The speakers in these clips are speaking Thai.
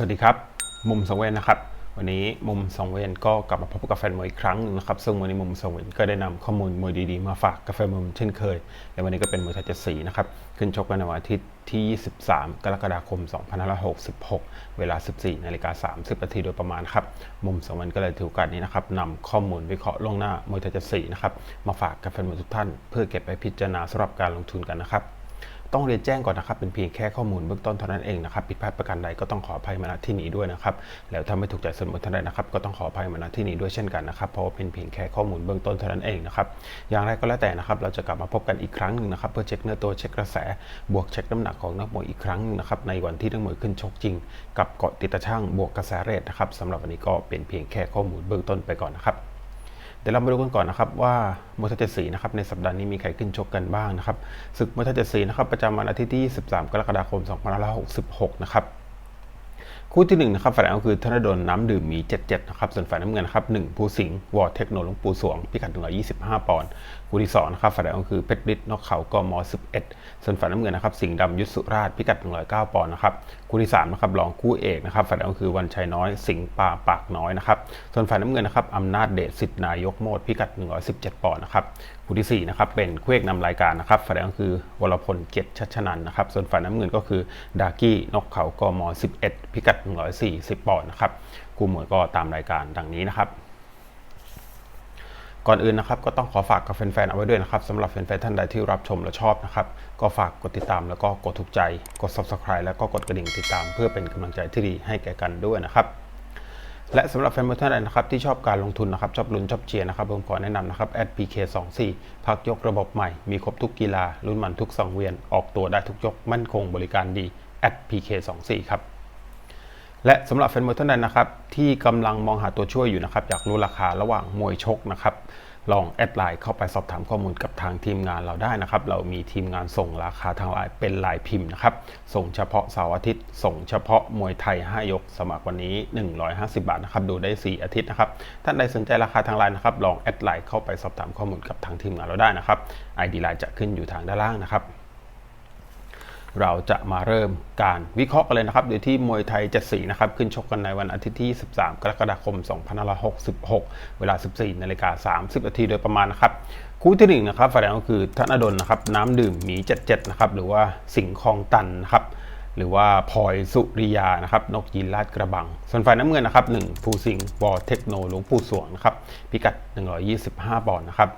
สวัสดีครับ มุมสองเวนนะครับ วันนี้มุมสองเวนก็กลับมาพบกับแฟนมวยอีกครั้งหนึงนะครับ ซึ่งวันนี้มุมสองเวนก็ได้นำข้อมูลมวยดีๆ มาฝากกับแฟนมวยเช่นเคยและวันนี้ก็เป็นมวยไทยเจ็ดสีนะครับ ขึ้นชกกันในวันอาทิตย์ที่ 23 กรกฎาคม 2566 เวลา 14นาฬิกา30นาทีโดยประมาณครับ มุมสองเวนก็เลยถือโอกาสนี้นะครับนำข้อมูลวิเคราะห์ล่วงหน้ามวยไทยเจ็ดสีนะครับมาฝากกับแฟนมวยทุกท่าน เพื่อเก็บไปพิจารณาสำหรับการลงทุนกันนะครับ ต้องเรียนแจ้งก่อนนะครับ เป็นเพียงแค่ข้อมูลเบื้องต้นเท่านั้นเองนะครับผิดพลาดประการใดก็ต้องขออภัยมาณที่นี้ด้วยนะครับแล้วถ้าไม่ถูกใจสมมติท่านใดนะครับ ก็ต้องขออภัยมาณที่นี้ด้วยเช่นกันนะครับเพราะว่าเป็นเพียงแค่ข้อมูลเบื้องต้นเท่านั้นเองนะครับอย่างไรก็แล้วแต่นะครับ เราจะกลับมาพบกันอีกครั้งหนึ่งนะครับ เพื่อเช็คเนื้อตัวเช็คกระแส บวกเช็คน้ำหนักของนักมวยอีกครั้งหนึงนะครับในวันที่นักมวยขึ้นชกจริง กับเกาะติดตาช่างบวกกระแสเรทนะครับสำหรับวันนี้ก็เป็นเพียงแค่ข้อมูลเบื้องต้นไปก่อนนะครับ เดี๋ยวเรามาดูกันก่อนนะครับว่ามวยไทยเจ็ดสีนะครับในสัปดาห์นี้มีใครขึ้นชกกันบ้างนะครับศึกมวยไทยเจ็ดสีนะครับประจำวันอาทิตย์ที่ 23 กรกฎาคม 2566 นะครับคู่ที่1นะครับฝ่ายแดงก็คือธนดลน้ำดื่มมี77นะครับส่วนฝ่ายน้ำเงินนะครับ1ภูสิงห์วอร์เทคโนหลวงปูสวง พิกัด125 ปอนด์คู่ที่2นะครับฝ่ายแดงก็คือเพชรฤทธิ์นกเขากม11 ส่วนฝ่ายน้ำเงินนะครับสิงห์ดำยุทธสุราชพิกัด109ปอนด์นะครับคู่ที่3นะครับรองคู่เอกนะครับฝ่ายแดงก็คือวันชัยน้อยสิงห์ป่าปากน้อยนะครับส่วนฝ่ายน้ำเงินนะครับอำนาจเดชสิทธินายกโมดพิกัด 117 ปอนด์นะครับคู่ที่4นะครับเป็นคู่เอกนำรายการนะครับฝ่ายแดงก็คือวรพลเกียรติชัชนันนะครับส่วนฝ่ายน้ำเงินก็คือดากี้นกเขากม11 พิกัด 140 ปอนด์นะครับคู่มวยก็ตามรายการดังนี้นะครับ ก่อนอื่นนะครับก็ต้องขอฝากกับแฟนๆเอาไว้ด้วยนะครับสำหรับแฟนๆท่านใดที่รับชมและชอบนะครับก็ฝากกดติดตามแล้วก็กดถูกใจ กด subscribe แล้วก็กดกระดิ่งติดตาม เพื่อเป็นกำลังใจที่ดีให้แก่กันด้วยนะครับและสำหรับแฟนมวยท่านใดนะครับที่ชอบการลงทุนนะครับชอบลุ้นชอบเชียร์นะครับผมขอแนะนำนะครับ @pk24 พักยกระบบใหม่ มีครบทุกกีฬาลุ้นมันทุกสังเวียน ออกตัวได้ทุกยกมั่นคงบริการดี @pk24 ครับและสำหรับแฟนมวยท่านใดนะครับที่กำลังมองหาตัวช่วยอยู่นะครับอยากรู้ราคาระหว่างมวยชกนะครับ ลองแอดไลน์เข้าไปสอบถามข้อมูลกับทางทีมงานเราได้นะครับ เรามีทีมงานส่งราคาทางไลน์เป็นลายพิมพ์นะครับ ส่งเฉพาะเสาร์อาทิตย์ ส่งเฉพาะมวยไทย 5 ยก สมัครวันนี้ 150 บาทนะครับ ดูได้ 4 อาทิตย์นะครับ ท่านใดสนใจราคาทางไลน์นะครับ ลองแอดไลน์เข้าไปสอบถามข้อมูลกับทางทีมงานเราได้นะครับ ID ไลน์จะขึ้นอยู่ทางด้านล่างนะครับ เราจะมาเริ่มการวิเคราะห์กันเลยนะครับโดยที่มวยไทย7สีนะครับขึ้นชกกันในวันอาทิตย์ที่ 13 กรกฎาคม 2566 เวลา 14นาฬิกา30นาทีโดยประมาณนะครับคู่ที่1นะครับฝ่ายแดงก็คือธนดลนะครับน้ำดื่มหมี 77 นะครับหรือว่าสิงห์คลองตันนะครับหรือว่าพลอยสุริยานะครับนกยินลาดกระบัง ส่วนฝ่ายน้ำเงินนะครับ1ภูสิงห์วอเทคโนหลวงปู่สวงนะครับพิกัด 125ปอนด์นะครับ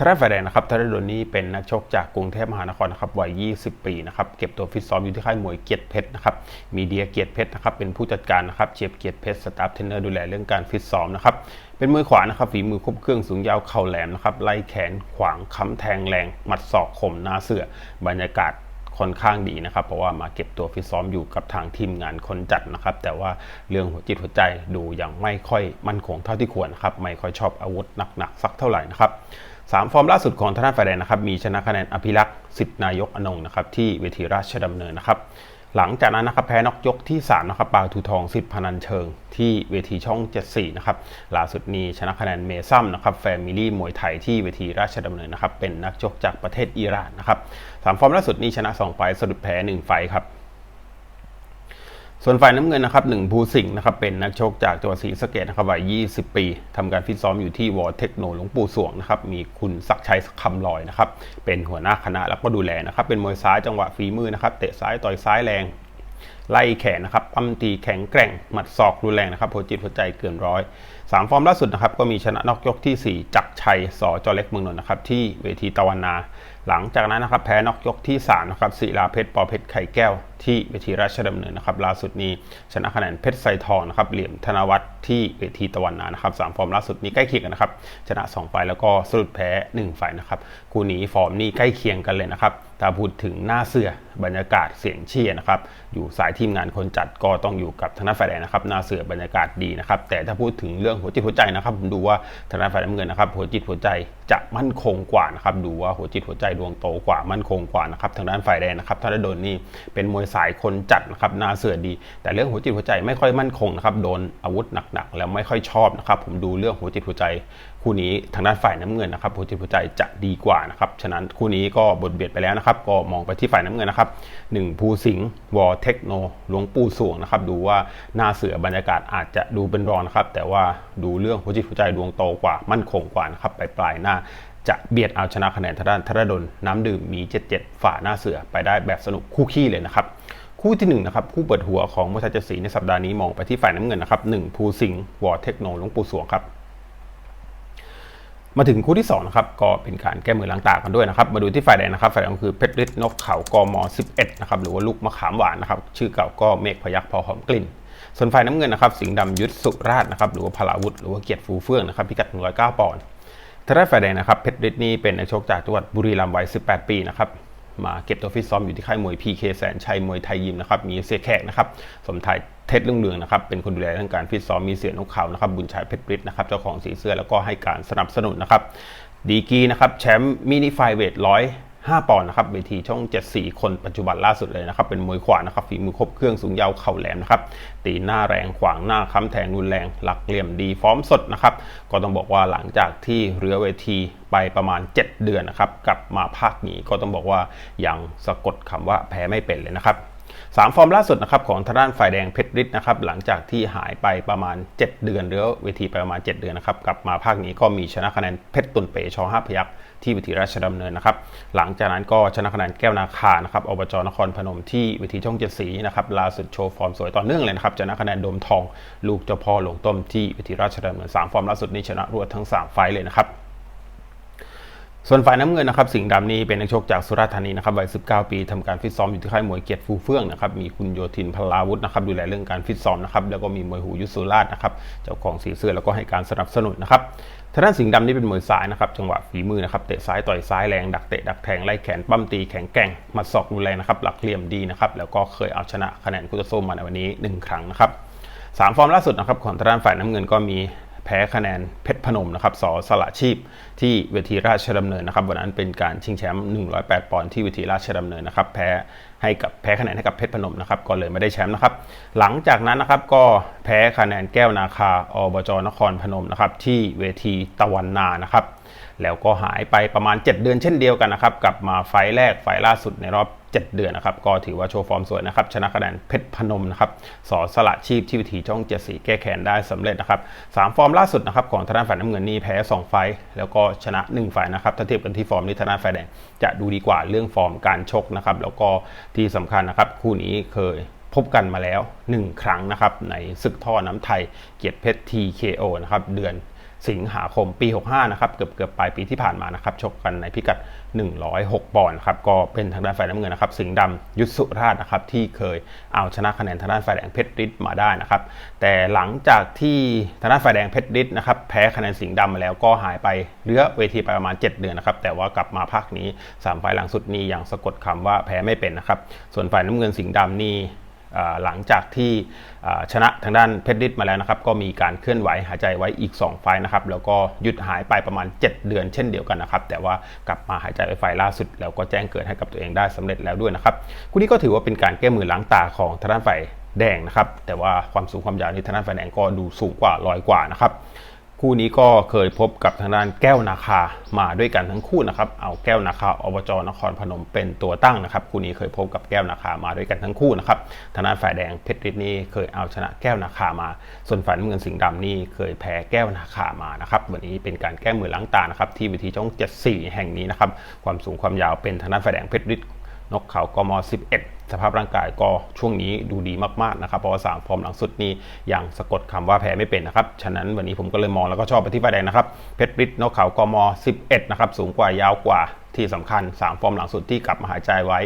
ทราฝ่ายแดงนะครับทาราโดนนี่เป็นนักชกจากกรุงเทพมหานครนะครับวัย 20 ปีนะครับเก็บตัวฟิตซ้อมอยู่ที่ค่ายมวยเกียรติเพชรนะครับมีเดียเกียรติเพชรนะครับเป็นผู้จัดการนะครับเจียบเกียรติเพชรสตาฟเทรนเนอร์ดูแลเรื่องการฟิตซ้อมนะครับเป็นมือขวานะครับฝีมือครบเครื่องสูงยาวเข่าแหลมนะครับไล่แขนขวางค้ำแทงแรงหมัดศอกคมหน้าเสือบรรยากาศ ค่อนข้างดีนะครับ เพราะว่ามาเก็บตัวฟิตซ้อมอยู่กับทางทีมงานคนจัดนะครับ แต่ว่าเรื่องหัวจิตหัวใจดูยังไม่ค่อยมั่นคงเท่าที่ควรครับไม่ค่อยชอบอาวุธหนักๆสักเท่าไหร่นะครับสามฟอร์มล่าสุดของทนานฝ่ายแดงนะครับมีชนะคะแนนอภิรักษ์สิทธนายกอนงนะครับที่เวทีราชดำเนินนะครับ หลังจากนั้นนะครับแพ้นอกยกที่ 3 นะครับปาทูทองสิทธิพนันเชิง ที่เวทีช่อง 74 นะครับล่าสุดนี้ชนะคะแนนเมซัมนะครับแฟมิลี่มวยไทยที่เวทีราชดำเนินนะครับเป็นนักชกจากประเทศอิหร่านนะครับสามฟอร์มล่าสุดนี้ชนะ 2 ไฟล์สะดุดแพ้ 1 ไฟล์ครับ ส่วนฝ่ายน้ำเงินนะครับหนึ่งภูสิงห์นะครับเป็นนักชกจากจังหวัดศรีสะเกษนะครับวัย 20 ปีทำการฟิตซ้อมอยู่ที่วอเทคโนหลวงปู่สวงนะครับมีคุณศักชัยคำลอยนะครับเป็นหัวหน้าคณะแล้วก็ดูแลนะครับเป็นมวยซ้ายจังหวะฝีมือนะครับเตะซ้ายต่อยซ้ายแรง ไล่แขนนะครับปั้มตีแข็งแกร่ง หมัดศอกรุนแรงนะครับหัวจิตหัวใจเกินร้อยสามฟอร์มล่าสุดนะครับก็มีชนะนอกยกที่ 4 จักชัยสอจอเล็กเมืองนนท์นะครับที่เวทีตะวันนา หลังจากนั้นนะครับแพ้นอกยกที่3นะครับศิลาเพชรปอเพชรไข่แก้ว ที่เวทีราชดำเนินนะครับล่าสุดนี้ชนะคะแนนเพชรไซทองนะครับเหลี่ยมธนวัฒน์ที่เวทีตะวันนานะครับสามฟอร์มล่าสุดนี้ใกล้เคียงกันนะครับชนะ2ไฟแล้วก็สรุปแพ้1ไฟนะครับคู่นี้ฟอร์มนี่ใกล้เคียงกันเลยนะครับถ้าพูดถึงหน้าเสือบรรยากาศเสียงเชียร์นะครับอยู่สายทีมงานคนจัดก็ต้องอยู่กับทางด้านฝ่ายแดงนะครับหน้าเสือบรรยากาศดีนะครับแต่ถ้าพูดถึงเรื่องหัวจิตหัวใจนะครับผมดูว่าทางด้านฝ่ายน้ำเงินนะครับหัวจิตหัวใจจะมั่นคงกว่านะครับดูว่าหัวจิตหัวใจดวงโตกว่ามั่นคงกว่านะครับทางด้านฝ่ายแดงนะครับถ้าได้โดนนี่เป็นมวยสายคนจัดนะครับนาเสือดี แต่เรื่องหัวจิตหัวใจไม่ค่อยมั่นคงนะครับโดนอาวุธหนักๆแล้วไม่ค่อยชอบนะครับผมดูเรื่องหัวจิตหัวใจ คู่นี้ทางด้านฝ่ายน้ำเงินนะครับหัวจิตหัวใจจะดีกว่านะครับฉะนั้นคู่นี้ก็บทเบียดไปแล้วนะครับก็มองไปที่ฝ่ายน้ำเงินนะครับหนึ่งภูสิงห์วอเทคโนหลวงปู่สวงนะครับดูว่าหน้าเสือบรรยากาศอาจจะดูเป็นรองนะครับแต่ว่าดูเรื่องหัวจิตหัวใจดวงโตกว่ามั่นคงกว่านะครับปลายปลายหน้า จะเบียดเอาชนะคะแนนทางด้านธนดลน้ำดื่มมี77 ฝ่าหน้าเสือไปได้แบบสนุกคู่ขี้เลยนะครับ คู่ที่1นงนะครับคู่เปิดหัวของมวยไทยเจ็ดสีในสัปดาห์นี้มองไปที่ฝ่ายน้ำเงินนะครับหนึ่งภูสิงห์วอเทคโนหลวงปู่สวงครับมาถึงคู่ที่2นะครับก็เป็นการแก้มือล้างตากันด้วยนะครับ มาดูที่ฝ่ายแดงนะครับฝ่ายแดงคือเพชรฤทธิ์นกเขากม11นะครับหรือว่าลูกมะขามหวานนะครับชื่อเก่าก็เมฆพยักพอหอมกลิ่น ส่วนฝ่ายน้ำเงินนะครับสิงห์ดำยุทธสุราชนะครับหรือว่าพลาวุธหรือว่าเกียรติฟูเฟื่องนะครับพิกัด109ปอนด์ ทางด้านฝ่ายแดงนะครับเพชรฤทธิ์นี่เป็นนักชกจากจังหวัดบุรีรัมย์วัย 18 ปีนะครับมาเก็บตัวฟิตซ้อมอยู่ที่ค่ายมวย PK แสนชัยมวยไทยยิมนะครับมีเสียแขกนะครับสมทายเทศเรื่องเรืองนะครับเป็นคนดูแลเรื่องการฟิตซ้อมมีเสียนกเขานะครับบุญชัยเพชรฤทธิ์นะครับเจ้าของสีเสื้อแล้วก็ให้การสนับสนุนนะครับดีกีนะครับแชมป์มินิไฟเวทร้อย 5 ปอนด์นะครับเวทีช่อง 74 คนปัจจุบันล่าสุดเลยนะครับ เป็นมวยขวานะครับฝีมือครบเครื่องสูงยาวเข่าแหลมนะครับ ตีหน้าแรงขวางหน้าค้ำแทงรุนแรง หลักเหลี่ยมดีฟอร์มสดนะครับ ก็ต้องบอกว่าหลังจากที่เรือเวทีไปประมาณ 7 เดือนนะครับกลับมาภาคนี้ก็ต้องบอกว่ายังสะกดคำว่าแพ้ไม่เป็นเลยนะครับสามฟอร์มล่าสุดนะครับของทางด้านฝ่ายแดงเพชรฤทธิ์นะครับหลังจากที่หายไปประมาณ 7 เดือนหรือเวทีไปประมาณ 7 เดือนนะครับกลับมาภาคนี้ก็มีชนะคะแนนเพชรตุนเปชอห้าพยักษ ที่วิธีราชดำเนินนะครับ หลังจากนั้นก็ชนะคะแนนแก้วนาคานะครับอบจนครพนมที่วิธีช่องเจ็ดสีนะครับล่าสุดโชว์ฟอร์มสวยต่อเนื่องเลยนะครับชนะคะแนนโดมทอง ลูกเจ้าพ่อหลวงต้มที่วิธีราชดำเนินสามฟอร์มล่าสุดนี้ชนะรวดทั้ง 3 ไฟเลยนะครับส่วนฝ่ายน้ำเงินนะครับสิงห์ดำนี่เป็นนักชกจากสุราษฎร์ธานีนะครับวัย 19 ปีทำการฟิตซ้อมอยู่ที่ค่ายมวยเกียรติฟูเฟื่องนะครับมีคุณโยธินพลาวุฒินะครับดูแลเรื่องการฟิตซ้อมนะครับแล้วก็มีมวยหูยุทธสุราชนะครับเจ้าของสีเสื้อแล้วก็ให้การสนับสนุนนะครับ ทางด้านสิงห์ดำนี่เป็นมวยซ้ายนะครับจังหวะฝีมือนะครับเตะซ้ายต่อยซ้ายแรงดักเตะดักแทงไล่แขนปั้มตีแข็งแกร่งมัดศอกรุนแรงนะครับหลักเหลี่ยมดีนะครับแล้วก็เคยเอาชนะคะแนนคุตโซมมาในวันนี้ 1 ครั้งนะครับสามฟอร์มล่าสุดนะครับของทางด้านฝ่ายน้ำเงินก็มีแพ้คะแนนเพชรพนมนะครับสอสละชีพ ที่เวทีราชดำเนินนะครับวันนั้นเป็นการชิงแชมป์108 ปอนด์ที่เวทีราชดำเนินนะครับแพ้ ให้กับแพ้คะแนนให้กับเพชรพนมนะครับก็เลยไม่ได้แชมป์นะครับหลังจากนั้นนะครับก็แพ้คะแนนแก้วนาคาอบจนครพนมนะครับที่เวทีตะวันนานะครับแล้วก็หายไปประมาณ 7 เดือนเช่นเดียวกันนะครับกลับมาไฟแรกไฟล่าสุดในรอบ 7 เดือนนะครับ ก็ถือว่าโชว์ฟอร์มสวยนะครับ ชนะคะแนนเพชรพนมนะครับ สอสละชีพที่วิธีช่องเจ็ดสีแก้แค้นได้สำเร็จนะครับสามฟอร์มล่าสุดนะครับของทางด้าฝ่ายน้ำเงินนี่แพ้ 2 ไฟแล้วก็ชนะ 1 ไฟล์นะครับ ถ้าเทียบกันที่ฟอร์มนี้ทางด้านฝ่ายแดงจะดูดีกว่าเรื่องฟอร์มการชกนะครับ แล้วก็ที่สำคัญนะครับคู่นี้เคยพบกันมาแล้ว 1 ครั้งนะครับในศึกท่อน้ำไทยเกียรติเพชร TKO นะครับเดือน สิงหาคมปี 65 นะครับ เกือบเกือบปลายปีที่ผ่านมานะครับ ชกกันในพิกัด 106 ปอนด์ครับ ก็เป็นทางด้านฝ่ายน้ำเงินนะครับ สิงห์ดำยุทธสุราชนะครับ ที่เคยเอาชนะคะแนนทางด้านฝ่ายแดงเพชรฤทธิ์มาได้นะครับ แต่หลังจากที่ทางด้านฝ่ายแดงเพชรฤทธิ์นะครับ แพ้คะแนนสิงห์ดำมาแล้วก็หายไปเรือเวทีไปประมาณ 7 เดือนนะครับ แต่ว่ากลับมาภาคนี้3ไฟล์หลังสุดนี้อยังสะกดคำว่าแพ้ไม่เป็นนะครับ ส่วนฝ่ายน้ำเงินสิงห์ดำนี่ หลังจากที่ชนะทางด้านเพชรดิษมาแล้วนะครับ ก็มีการเคลื่อนไหวหายใจไว้อีก 2 ไฟล์นะครับ แล้วก็หยุดหายไปประมาณ 7 เดือนเช่นเดียวกันนะครับ แต่ว่ากลับมาหายใจไว้ไฟล์ล่าสุด แล้วก็แจ้งเกิดให้กับตัวเองได้สำเร็จแล้วด้วยนะครับคู่นี้ก็ถือว่าเป็นการแก้มือล้างตาของทางด้านฝ่ายแดงนะครับ แต่ว่าความสูงความยาวนี่ทางด้านฝ่ายแดงก็ดูสูงกว่าลอยกว่านะครับ คู่นี้ก็เคยพบกับทางด้านแก้วนาคามาด้วยกันทั้งคู่นะครับ เอาแก้วนาคาอบจนครพนมเป็นตัวตั้งนะครับ คู่นี้เคยพบกับแก้วนาคามาด้วยกันทั้งคู่นะครับทางด้านฝ่ายแดงเพชรฤทธิ์นี่เคยเอาชนะแก้วนาคามา ส่วนฝ่ายน้ำเงินสิงห์ดำนี่เคยแพ้แก้วนาคามานะครับ วันนี้เป็นการแก้มือล้างตานะครับที่วิธีช่อง 74 แห่งนี้นะครับ ความสูงความยาวเป็นทางด้านฝ่ายแดงเพชรฤทธิ์นกเขากม 11 สภาพร่างกายก็ช่วงนี้ดูดีมากๆนะครับเพราะว่าสามฟอร์มหลังสุดนี้ยังสะกดคำว่าแพ้ไม่เป็นนะครับฉะนั้นวันนี้ผมก็เลยมองแล้วก็ชอบไปที่ฝ่ายแดงนะครับเพชรฤทธิ์นกเขากม 11 นะครับสูงกว่ายาวกว่าที่สำคัญ 3 ฟอร์มหลังสุดที่กลับมาหายใจไว้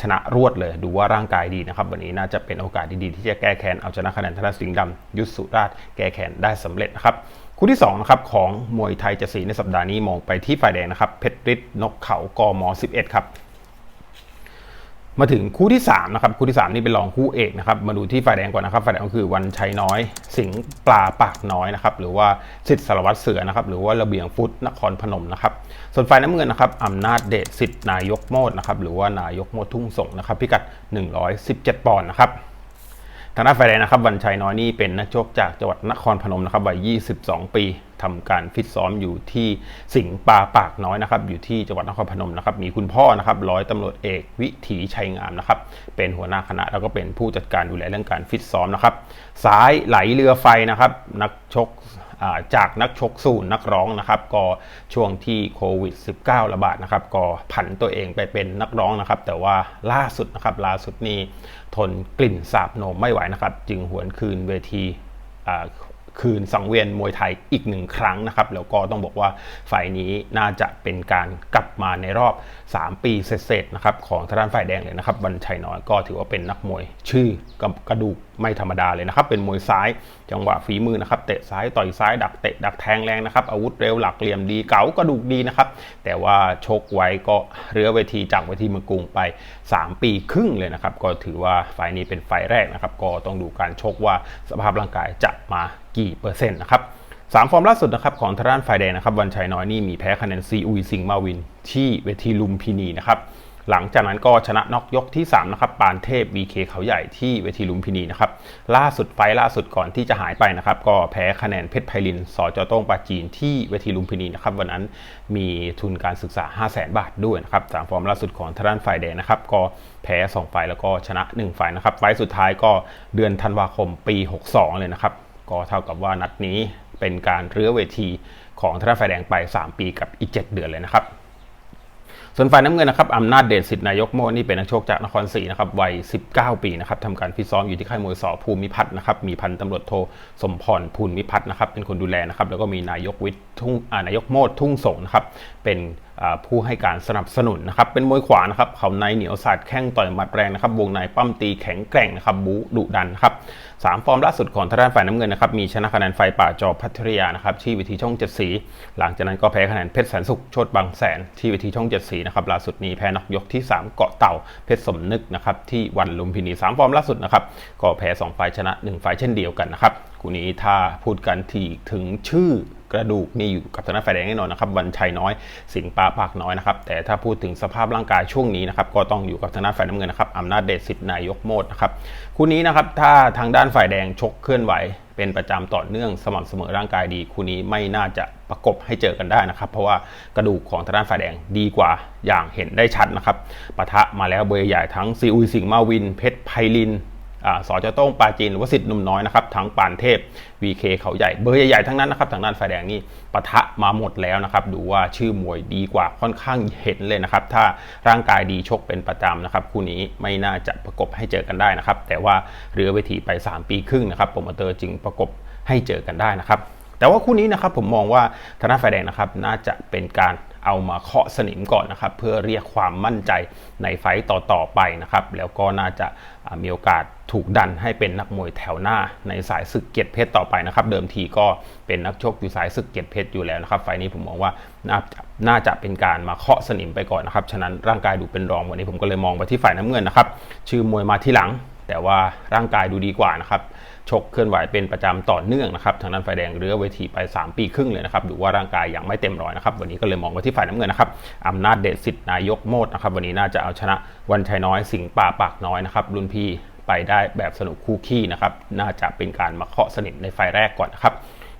ชนะรวดเลยดูว่าร่างกายดีนะครับ วันนี้น่าจะเป็นโอกาสดีๆ ที่จะแก้แค้นเอาชนะคะแนนธนสิงห์ดำยุทธสุราชแก้แค้นได้สำเร็จนะครับคู่ที่2นะครับของมวยไทยจะสีในสัปดาห์นี้มองไปที่ฝ่ายแดงนะครับเพชรฤทธิ์นกเขากม 11 ครับ มาถึงคู่ที่3นะครับคู่ที่ 3 นี่เป็นรองคู่เอกนะครับมาดูที่ฝ่ายแดงก่อนนะครับฝ่ายแดงก็คือวันชัยน้อย สิงปลาปากน้อยนะครับหรือว่าสิทธิสารวัตรเสือนะครับหรือว่าระเบียงฟุตนครพนมนะครับส่วนฝ่ายน้ำเงินนะครับอำนาจเดชสิทธินายกโมดนะครับหรือว่านายกโมดทุ่งส่งนะครับพิกัด 117 ปอนด์นะครับทางด้านฝ่ายแดงนะครับวันชัยน้อยนี่เป็นนักชกจากจังหวัดนครพนมนะครับวัย 22 ปี ทำการฟิตซ้อมอยู่ที่สิงปาปากน้อยนะครับ อยู่ที่จังหวัดนครพนมนะครับ มีคุณพ่อนะครับร้อยตำรวจเอกวิถีชัยงามนะครับ เป็นหัวหน้าคณะแล้วก็เป็นผู้จัดการดูแลเรื่องการฟิตซ้อมนะครับ สายไหลเรือไฟนะครับ นักชกจากนักชกสู่นักร้องนะครับ ก็ช่วงที่โควิด -19 ระบาดนะครับ ก็ผันตัวเองไปเป็นนักร้องนะครับ แต่ว่าล่าสุดนะครับล่าสุดนี้ทนกลิ่นสาบโนมไม่ไหวนะครับ จึงหวนคืนเวที คืนสังเวียนมวยไทยอีกหนึ่งครั้งนะครับแล้วก็ต้องบอกว่าฝ่ายนี้น่าจะเป็นการกลับมาในรอบ 3 ปีเศษๆนะครับของทางด้านฝ่ายแดงเลยนะครับวันชัยน้อยก็ถือว่าเป็นนักมวยชื่อกระดูกไม่ธรรมดาเลยนะครับ เป็นมวยซ้ายจังหวะฝีมือนะครับ เตะซ้ายต่อยซ้าย ดักเตะดักแทงแรงนะครับ อาวุธเร็วหลักเหลี่ยมดีเก๋ากระดูกดีนะครับ แต่ว่าชกไว้ก็เรือเวทีจากเวทีเมืองกรุงไป 3 ปีครึ่งเลยนะครับ ก็ถือว่าฝ่ายนี้เป็นฝ่ายแรกนะครับ ก็ต้องดูการชกว่าสภาพร่างกายจะมา กี่เปอร์เซ็นต์นะครับสามฟอร์มล่าสุดนะครับของทางด้านฝ่ายแดงนะครับวันชัยน้อยนี่มีแพ้คะแนนซีอุยสิงมาวิน ที่เวทีลุมพินีนะครับหลังจากนั้นก็ชนะน็อกยกที่3นะครับปานเทพ BK เขาใหญ่ที่เวทีลุมพินีนะครับล่าสุดไฟล่าสุดก่อนที่จะหายไปนะครับก็แพ้คะแนนเพชรไพลินสอจโต้งปาจีนที่เวทีลุมพินีนะครับวันนั้นมีทุนการศึกษา 5 0 0แสนบาทด้วยนะครับสามฟอร์มล่าสุดของทางด้านฝ่ายแดงนะครับก็แพ้2ไฟแล้วก็ชนะ 1 ไฟนะครับไฟสุดท้ายก็เดือนธันวาคมปี 62 เลยนะครับ ก็เท่ากับว่านัดนี้เป็นการเรื้อเวทีของทางฝ่ายแดงไป 3 ปีกับอีก 7 เดือนเลยนะครับ ส่วนฝ่ายน้ำเงินนะครับอำนาจเดชสิทธินายกโมนี่เป็นนักโชคจากนครศรีนะครับวัย 19 ปีนะครับทำการฟิตซ้อมอยู่ที่ค่ายมวยสอภูมิพัฒน์นะครับมีพันตำรวจโทสมพรภูมิพัฒน์นะครับเป็นคนดูแลนะครับแล้วก็มีนายกวิทย์ทุ่งนายกโมดทุ่งสงนะครับเป็น ผู้ให้การสนับสนุนนะครับเป็นมวยขวานะครับเขาในเหนียวสาดแข้งต่อยหมัดแรงนะครับวงในปั้มตีแข็งแกร่งนะครับบูดุดันครับสามฟอร์มล่าสุดของทางด้านฝ่ายน้ำเงินนะครับมีชนะคะแนนไฟป่าจอพัทยานะครับที่วิธีช่องเจ็ดสี หลังจากนั้นก็แพ้คะแนนเพชรแสนสุขโชดบางแสนที่วิธีช่องเจ็ดสีนะครับล่าสุดนี้แพ้นักยกที่ 3 เกาะเต่าเพชรสมนึกนะครับที่วันลุมพินีสามฟอร์มล่าสุดนะครับก็แพ้2ไฟชนะ1ไฟเช่นเดียวกันนะครับคู่นี้ถ้าพูดกันที่ถึงชื่อ ระดูกนี่อยู่กับทางด้านฝ่ายแดงแน่นอนนะครับวันชัยน้อยสิงปาปากน้อยนะครับแต่ถ้าพูดถึงสภาพร่างกายช่วงนี้นะครับก็ต้องอยู่กับทางด้านฝ่ายน้ำเงินนะครับอำนาจเดชสิทธิ์นายกโมดนะครับคู่นี้นะครับถ้าทางด้านฝ่ายแดงชกเคลื่อนไหวเป็นประจำต่อเนื่องสม่ำเสมอร่างกายดีคู่นี้ไม่น่าจะประกบให้เจอกันได้นะครับ เพราะว่ากระดูกของทางด้านฝ่ายแดงดีกว่าอย่างเห็นได้ชัดนะครับปะทะมาแล้วเบอร์ใหญ่ทั้งซีอุยสิงห์มาวิน เพชรไพลิน สอจโต้งปาจีนหรือว่าสิทธิ์หนุ่มน้อยนะครับทั้งปานเทพ VK เขาใหญ่เบอร์ใหญ่ๆทั้งนั้นนะครับทางด้านฝ่ายแดงนี่ปะทะมาหมดแล้วนะครับดูว่าชื่อมวยดีกว่าค่อนข้างเห็นเลยนะครับถ้าร่างกายดีชกเป็นประจำนะครับคู่นี้ไม่น่าจะประกบให้เจอกันได้นะครับแต่ว่าเรือเวทีไป 3 ปีครึ่งนะครับโปรโมเตอร์จึงประกบให้เจอกันได้นะครับ แต่ว่าคู่นี้นะครับผมมองว่าทางด้าฝ่ายแดงนะครับน่าจะเป็นการเอามาเคาะสนิมก่อนนะครับ เพื่อเรียกความมั่นใจในไฟต์ต่อๆไปนะครับ แล้วก็น่าจะมีโอกาสถูกดันให้เป็นนักมวยแถวหน้าในสายศึกเกียรติเพชรต่อไปนะครับ เดิมทีก็เป็นนักชกอยู่สายศึกเกียรติเพชรอยู่แล้วนะครับ ไฟนี้ผมมองว่าน่าจะน่าจะเป็นการมาเคาะสนิมไปก่อนนะครับ ฉะนั้นร่างกายดูเป็นรองวันนี้ผมก็เลยมองไปที่ฝ่ายน้ำเงินนะครับ ชื่อมวยมาที่หลัง แต่ว่าร่างกายดูดีกว่านะครับชกเคลื่อนไหวเป็นประจำต่อเนื่องนะครับทางด้านฝ่ายแดงเรือเวทีไป 3 ปีครึ่งเลยนะครับดูว่าร่างกายยังไม่เต็มร้อยนะครับวันนี้ก็เลยมองไปที่ฝ่ายน้ำเงินนะครับอำนาจเดชสิทธิ์นายกโมดนะครับวันนี้น่าจะเอาชนะวันชัยน้อยสิงป่าปากน้อยนะครับรุ่นพี่ไปได้แบบสนุกคู่ขี้นะครับน่าจะเป็นการมาเคาะสนิทในไฟแรกก่อนนะครับ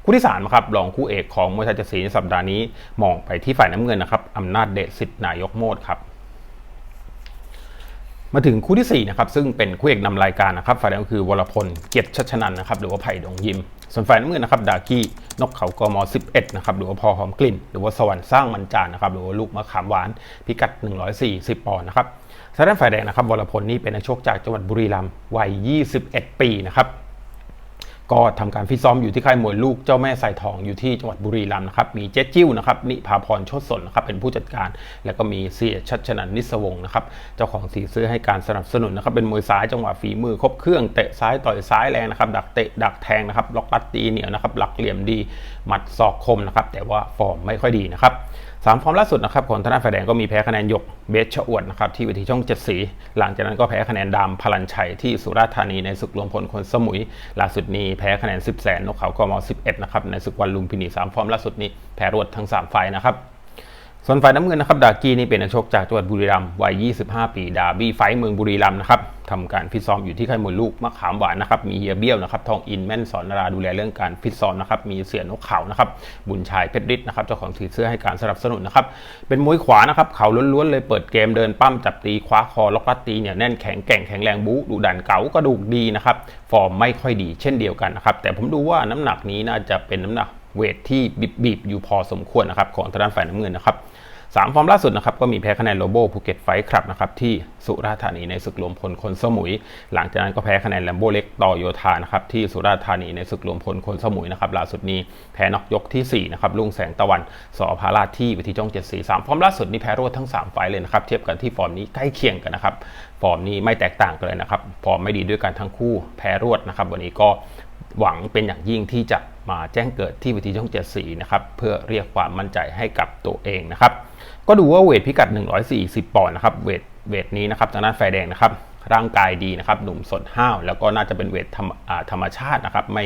คู่ที่3ครับรองคู่เอกของมวยไทยเจ็ดสีในสัปดาห์นี้มองไปที่ฝ่ายน้ำเงินนะครับอำนาจเดชสิทธิ์นายกโมดครับ มาถึงคู่ที่4นะครับซึ่งเป็นคู่เอกนำรายการนะครับฝ่ายแดงก็คือวรพลเกียรติชัชนันนะครับหรือว่าไผ่ดงยิม ส่วนฝ่ายน้ำเงินนะครับดากี้นกเขากม11นะครับหรือว่าพอหอมกลิ่น หรือว่าสวรรค์สร้างมันจานนะครับหรือว่าลูกมะขามหวานพิกัด 140ปอนด์นะครับทางด้านฝ่ายแดงนะครับวรพลนี่เป็นนักชกจากจังหวัดบุรีรัมย์วัย 21 ปีนะครับ ก็ทำการฟิตซ้อมอยู่ที่ค่ายมวยลูกเจ้าแม่สายทองอยู่ที่จังหวัดบุรีรัมย์นะครับ มีเจ๊จิ้วนะครับนิพาพรชดสนนะครับเป็นผู้จัดการ แล้วก็มีเสียชัดชนันนิสวงศ์นะครับเจ้าของสีเสื้อให้การสนับสนุนนะครับเป็นมวยซ้ายจังหวะฝีมือครบเครื่องเตะซ้ายต่อยซ้ายแรงนะครับดักเตะดักแทงนะครับล็อกตัดตีเหนียวนะครับหลักเหลี่ยมดี หมัดศอกคมนะครับแต่ว่าฟอร์มไม่ค่อยดีนะครับสามฟอร์มล่าสุดนะครับของธนาฝ่ายแดงก็มีแพ้คะแนนยกเบสชะอวดนะครับที่วิธีช่องเจ็ดสี หลังจากนั้นก็แพ้คะแนนดำพลันชัยที่สุราษฎร์ธานีในศึกรวมพลคนสมุย ล่าสุดนี้แพ้คะแนนสิบแสนนกเขากมสิบเอ็ดนะครับในศึกวันลุมพินีสามฟอร์มล่าสุดนี้แพ้รวดทั้งสามไฟนะครับ ส่วนฝ่ายน้ำเงินนะครับดากี้นี่เป็นนักชกจากจังหวัดบุรีรัมย์วัย 25 ปี ดาบี้ไฟเมืองบุรีรัมย์นะครับทำการฟิตซ้อมอยู่ที่ค่ายมวยลูกมะขามหวานนะครับ มีเฮียเบี้ยวนะครับ ทองอินแม่นสอนนราดูแลเรื่องการฟิตซ้อมนะครับ มีเสียนกเขานะครับ บุญชายเพชรฤทธิ์นะครับ เจ้าของถือเสื้อให้การสนับสนุนนะครับ เป็นมวยขวานะครับ เขาล้วนๆเลยเปิดเกมเดินปั้มจับตีคว้าคอล็อกลัดตีเนี่ยแน่นแข็งแกร่งแข็งแรงบู๊ดุดันเก๋ากระดูกดีนะครับ ฟอร์มไม่ค่อยดีเช่นเดียวกันนะครับ แต่ผมดูว่าน้ำหนักนี้น่าจะเป็นน้ำหนักเวทที่บีบๆอยู่พอสมควรนะครับของทางด้านฝ่ายน้ำเงินนะครับ สามฟอร์มล่าสุดนะครับก็มีแพ้คะแนนโลโบภูเก็ตไฟท์ครับนะครับที่สุราษฎร์ธานีในศึกรวมพลคนสมุย หลังจากนั้นก็แพ้คะแนนแลมโบเล็กต่อโยธานะครับที่สุราษฎร์ธานีในศึกรวมพลคนสมุยนะครับล่าสุดนี้แพ้นอกยกที่4นะครับลุงแสงตะวันสอพาราที่วิธีจ้อง7 4 3 ฟอร์มล่าสุดนี้แพ้รวดทั้ง 3 ไฟเลยนะครับเทียบกันที่ฟอร์มนี้ใกล้เคียงกันนะครับฟอร์มนี้ไม่แตกต่างกันเลยนะครับฟอร์มไม่ดีด้วยกันทั้งคู่แพ้รวดนะครับวันนี้ก็ หวังเป็นอย่างยิ่งที่จะมาแจ้งเกิดที่วิธีช่อง 7 สีนะครับเพื่อเรียกความมั่นใจให้กับตัวเองนะครับก็ดูว่าเวทพิกัด 140 ปอนด์นะครับเวทเวทนี้นะครับทางด้านไฟแดงนะครับร่างกายดีนะครับหนุ่มสดห้าว แล้วก็น่าจะเป็นเวทธรรมธรรมชาตินะครับไม่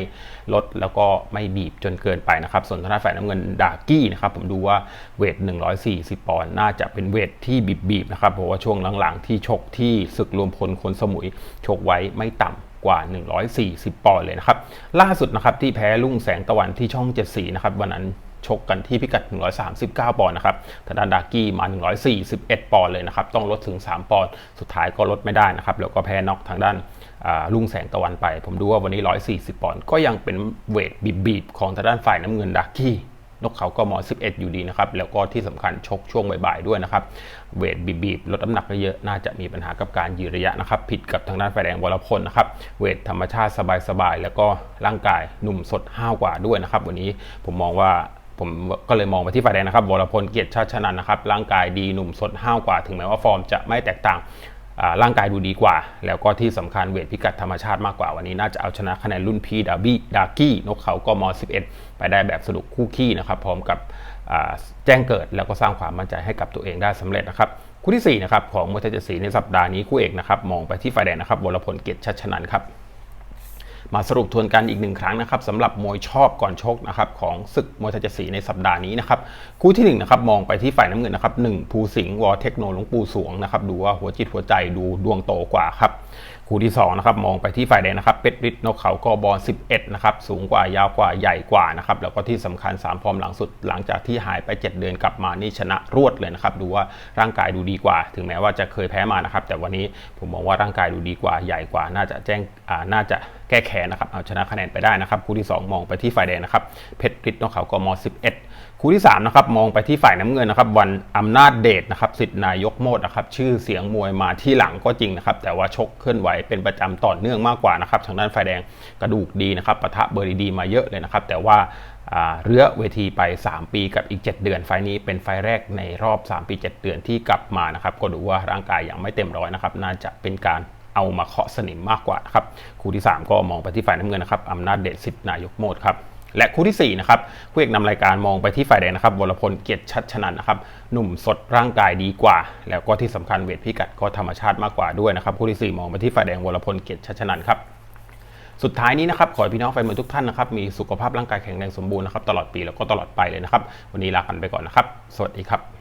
ลดแล้วก็ไม่บีบจนเกินไปนะครับ ส่วนทางด้านฝ่ายน้ำเงินดากี้นะครับผมดูว่าเวท 140 ปอนด์น่าจะเป็นเวทที่บีบๆนะครับเพราะว่าช่วงหลังๆ ที่ชกที่ศึกรวมพลคนสมุยชกไว้ไม่ต่ำ กว่า 140 ปอนด์เลยนะครับ ล่าสุดนะครับที่แพ้ลุ่งแสงตะวันที่ช่อง74นะครับวันนั้นชกกันที่พิกัด 139 ปอนด์นะครับทางด้านดากี้มา 141 ปอนด์เลยนะครับ ต้องลดถึง 3 ปอนด์ สุดท้ายก็ลดไม่ได้นะครับ แล้วก็แพ้น็อกทางด้านลุงแสงตะวันไป ผมดูว่าวันนี้ 140 ปอนด์ ก็ยังเป็นเวทบีบๆของทางด้านฝ่ายน้ำเงินดากี้ นกเขาก็มอ11 อยู่ดีนะครับ แล้วก็ที่สำคัญชกช่วงบ่ายๆด้วยนะครับ เวทบีบๆลดน้ำหนักเยอะน่าจะมีปัญหากับการยืนระยะนะครับ ผิดกับทางด้านไฟแดงวรพลนะครับ เวทธรรมชาติสบายๆ แล้วก็ร่างกายหนุ่มสดห้าวกว่าด้วยนะครับ วันนี้ผมมองว่าผมก็เลยมองไปที่ฝ่ายแดงนะครับวรพลเกียรติชาติชนันนะครับ ร่างกายดีหนุ่มสดห้าวกว่า ถึงแม้ว่าฟอร์มจะไม่แตกต่าง ร่างกายดูดีกว่า แล้วก็ที่สำคัญเวทพิกัดธรรมชาติมากกว่าวันนี้น่าจะเอาชนะคะแนนรุ่นพี่ดาบี้ดากี้นกเขาก็ม11 ไปได้แบบสนุกคู่ขี้นะครับพร้อมกับแจ้งเกิดแล้วก็สร้างความมั่นใจให้กับตัวเองได้สำเร็จนะครับคู่ที่4นะครับของมวยไทยเจ็ดสีในสัปดาห์นี้คู่เอกนะครับมองไปที่ฝ่ายแดงนะครับวรพลเกียรติชัชนันครับ มาสรุปทวนกันอีกหนึ่งครั้งนะครับสำหรับมวยชอบก่อนชกนะครับของศึกมวยไทยสีในสัปดาห์นี้นะครับคู่ที่1นนะครับมองไปที่ฝ่ายน้ำเงินนะครับหนึ่งภูสิงห์วอเทคโนหลวงปู่สวงนะครับดูว่าหัวจิตหัวใจดูดวงโตกว่าครับ คู่ที่2นะครับมองไปที่ฝ่ายแดงนะครับเป็ดริดนกเขากอบอล11นะครับสูงกว่ายาวกว่าใหญ่กว่านะครับแล้วก็ที่สำคัญ 3 ฟอร์มหลังสุดหลังจากที่หายไป 7 เดือนกลับมานี่ชนะรวดเลยนะครับดูว่าร่างกายดูดีกว่า ถึงแม้ว่าจะเคยแพ้มานะครับแต่วันนี้ผมมองว่าร่างกายดูดีกว่าใหญ่กว่า น่าจะแจ้งอ่าน่าจะแก้แค้นนะครับเอาชนะคะแนนไปได้นะครับคู่ที่ 2 มองไปที่ฝ่ายแดงนะครับเพชรริดนกเขากม11 คู่ที่3นะครับมองไปที่ฝ่ายน้ำเงินนะครับวันอำนาจเดชนะครับสิทธินายกโมดนะครับชื่อเสียงมวยมาที่หลังก็จริงนะครับแต่ว่าชกเคลื่อนไหวเป็นประจำต่อเนื่องมากกว่านะครับทางด้านฝ่ายแดงกระดูกดีนะครับปะทะเบอร์ดีมาเยอะเลยนะครับแต่ว่าเรือเวทีไป 3 ปีกับอีก 7 เดือน ไฟนี้เป็นไฟแรกในรอบ 3 ปี 7 เดือนที่กลับมานะครับก็ดูว่าร่างกายยังไม่เต็มร้อยนะครับน่าจะเป็นการเอามาเคาะสนิมมากกว่านะครับคู่ที่ 3 ก็มองไปที่ฝ่ายน้ำเงินนะครับอำนาจเดชสิทธินายกโมดครับ และคู่ที่4นะครับคู่เอกนำรายการมองไปที่ฝ่ายแดงนะครับวรพลเกียรติชัดชนันนะครับหนุ่มสดร่างกายดีกว่า แล้วก็ที่สำคัญเวทพิกัดก็ธรรมชาติมากกว่าด้วยนะครับคู่ที่4มองไปที่ฝ่ายแดงวรพลเกียรติชัดชนันครับสุดท้ายนี้นะครับขอให้พี่น้องแฟนมวยทุกท่านนะครับมีสุขภาพร่างกายแข็งแรงสมบูรณ์นะครับตลอดปีแล้วก็ตลอดไปเลยนะครับวันนี้ลากันไปก่อนนะครับ สวัสดีครับ